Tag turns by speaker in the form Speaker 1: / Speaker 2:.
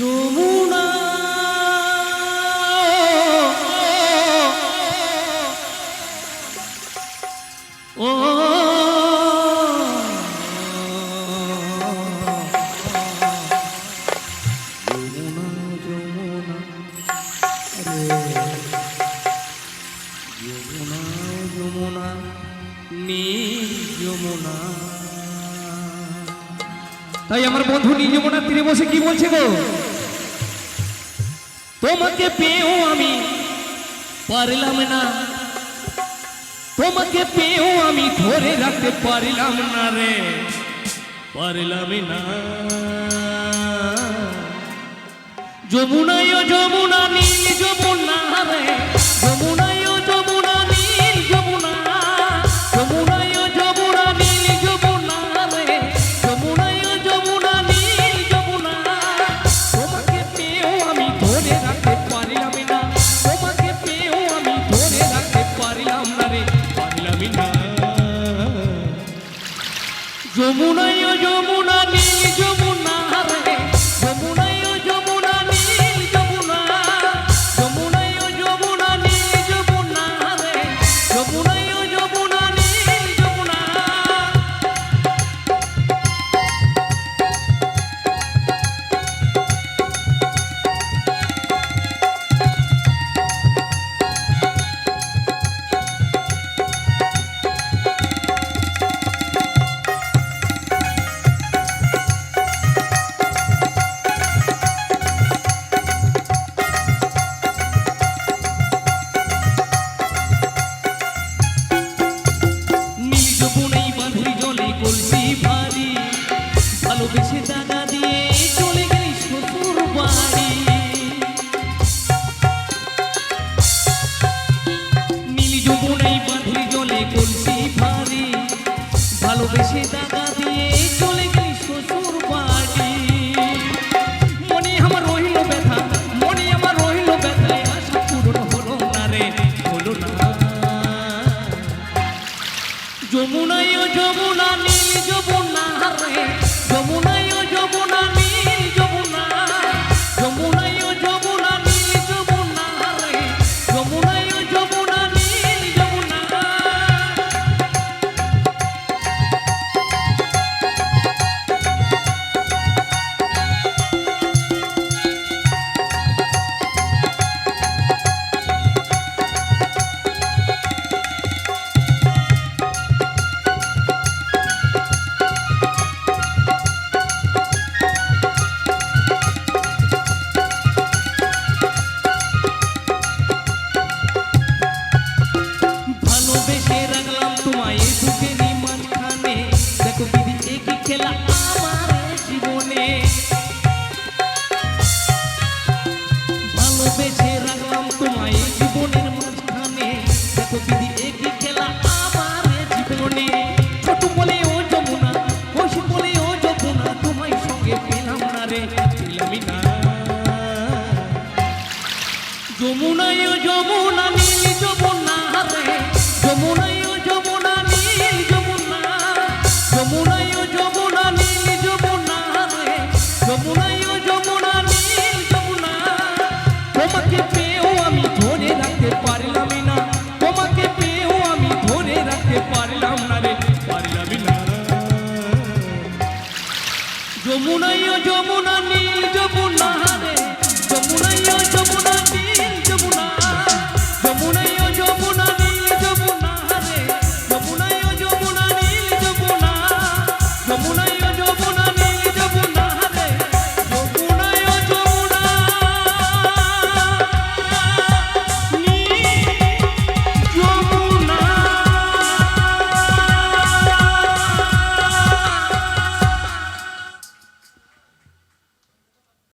Speaker 1: যমুনা। ও। যমুনা যমুনা যমুনা যমুনা তাই আমার বন্ধু নীল তীরে বসে কি বলছে গো? তোমাকে পেয়েও আমি পারলাম না। তোমাকে পেয়েও আমি ধরে রাখতে পারলাম না রে। পারলাম না। যমুনায় যমুনা যমুনায় যমুনা নীল যমুনা ভালোবেসে দাগা দিয়ে চলে গেলি বাড়ি? নীল যমুনাই বাঁধুরি জলে কলসি ভারী। ভালোবেসে দাগা দিয়ে চলে গেলি বাড়ি। মনে আমার রহিল ব্যথা, মনে আমার রহিল ব্যথায় আশা পূরণ হলো না রে যমুনায় যমুনা, নীল যমুনা রে যমুনায় যমুনা নীল যমুনা যমুনায় যমুনা নীল যমুনা রে যমুনায় যমুনা নীল যমুনা। যমুনায় যমুনা নীল যমুনা রে যমুনায় যমুনা নীল যমুনা। তোমাকে পেয়েও আমি ধরে রাখতে পারলাম না। তোমাকে পেয়েও আমি ধরে রাখতে পারলাম না রে, পারলাম না। যমুনায় যমুনা নীল যমুনা রে যমুনায় যমুনা নীল